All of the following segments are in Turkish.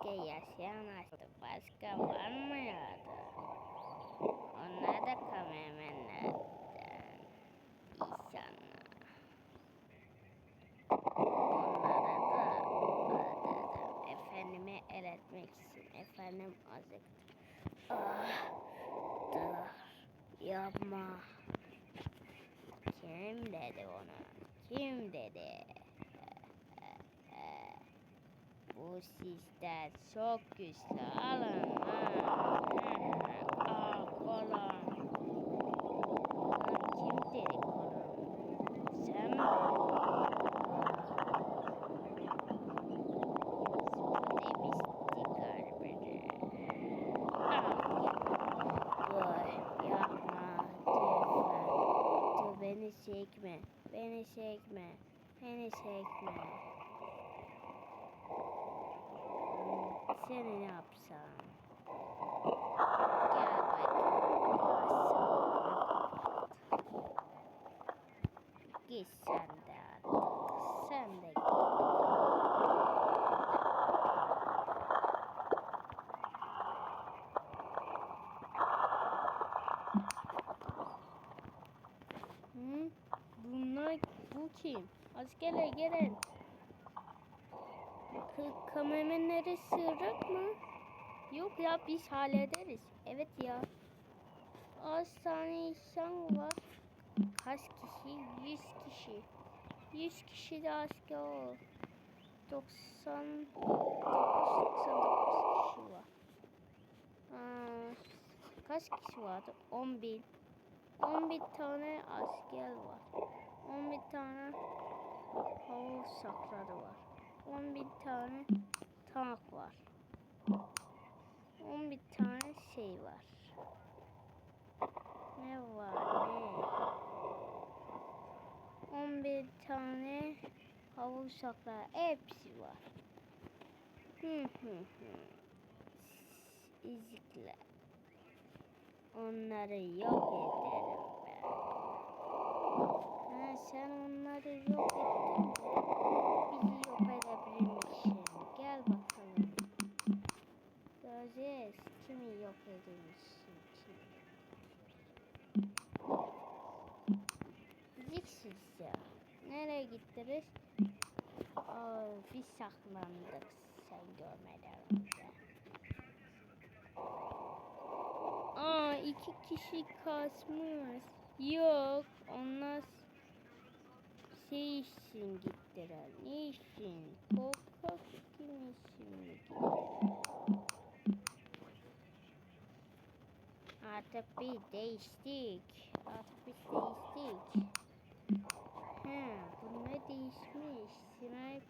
Başka yaşayan açtı. Başka var mı ya da? Onlar da kameramanlardan. İnsanlar. Efendime eretmek için. Efendim azıktı. Ah, dur. Yapma. Kim dedi onu? Kim dedi? Bu sistem çok güçlü. Alın. Al kolon. Kim dedi kolon? Sen mi? Beni çekme. Beni çekme. Beni çekme. Seni ne yapsam? Gel bakayım. Git sen de artık. Sen de git. Hı? Bunlar bu kim? Askerler gelin. Kameramanları sığırık mı? Yok ya biz hallederiz. Evet ya. Az tane insan var. Kaç kişi? 100 kişi. 100 kişi de asker o. 90 99 kişi var. Aa, kaç kişi vardı? 10 bin. 11 tane asker var. 11 tane hava sakları var. 11 tane tank var. 11 tane şey var. Ne var ne? 11 tane hava sakları hepsi var. Hı hı hı. İzikler. Onları yok ederim ben. Ha, sen onları yok ettin. Yok edilmişsin kimi. Ziksiz ya. Nereye gittiniz? Aa, biz saklandık sen görmeden önce. Aa iki kişi kasmış. Yok onlar şey için gittiler. Ne için? Korkak kim gittiler? Artık bir değiştik. Artık biz değiştik. He, bunlar değişmiş. Sniper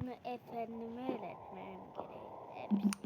Bunu efendime öğretmem gerek.